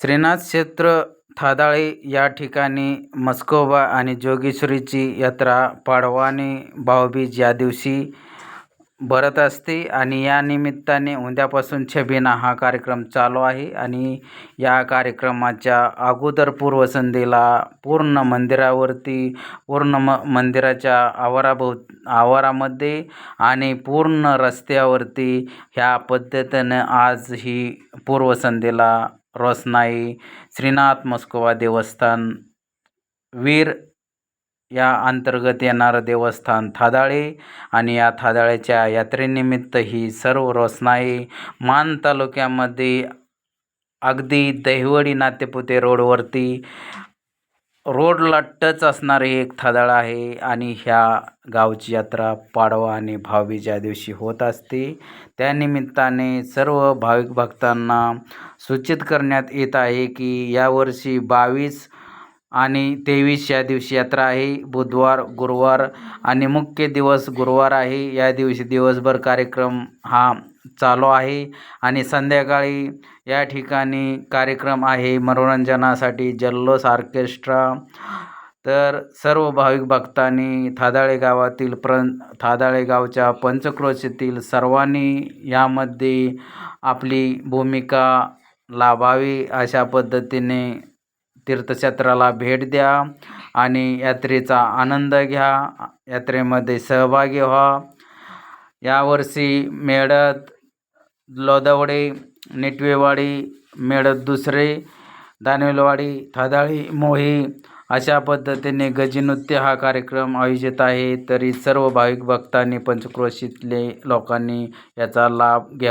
श्रीनाथ क्षेत्र थादाळे या ठिकाणी म्हस्कोबा आणि जोगेश्वरीची यात्रा पाडवानी भाऊबीज या दिवशी भरत असते आणि या निमित्ताने उद्यापासून छबिना हा कार्यक्रम चालू आहे आणि या कार्यक्रमाच्या अगोदर पूर्वसंध्येला पूर्ण मंदिरावरती पूर्ण म मंदिराच्या आवाराभोव आवारामध्ये आणि पूर्ण रस्त्यावरती ह्या पद्धतीनं आज ही पूर्वसंध्येला रोसनाई श्रीनाथ मस्कोवा देवस्थान वीर या अंतर्गत येणारं देवस्थान थादाळे आणि या थादाळ्याच्या यात्रेनिमित्त ही सर्व रोसनाई मान तालुक्यामध्ये अगदी दहिवडी नातेपुते रोडवरती रोडला टच असणारे एक थादाळ आहे आणि ह्या गावची यात्रा पाडवा आणि भाऊबीज या दिवशी होत असते त्यानिमित्ताने सर्व भाविक भक्तांना सूचित करण्यात येत आहे की यावर्षी बावीस आणि तेवीस या दिवशी यात्रा आहे. बुधवार गुरुवार आणि मुख्य दिवस गुरुवार आहे. या दिवशी दिवसभर कार्यक्रम हा चालू आहे. आणि संध्याकाळी या ठिकाणी कार्यक्रम आहे मनोरंजनासाठी जल्लोष आर्केस्ट्रा तर सर्व भाविक भक्तांनी थादाळे गावातील प्र थादाळे गावच्या पंचक्रोशीतील सर्वांनी यामध्ये आपली भूमिका लाभावी अशा पद्धतीने तीर्थक्षेत्राला भेट द्या आणि यात्रेचा आनंद घ्या. यात्रेमध्ये सहभागी व्हा. यावर्षी मेळत लोदवडे नेटवेवाडी मेळत दुसरे दानवेलवाडी थादाळी मोही अशा पद्धतीने गजनृत्य हा कार्यक्रम आयोजित आहे. तरी सर्व भाविक भक्तांनी पंचक्रोशीतले लोकांनी याचा लाभ घ्यावा.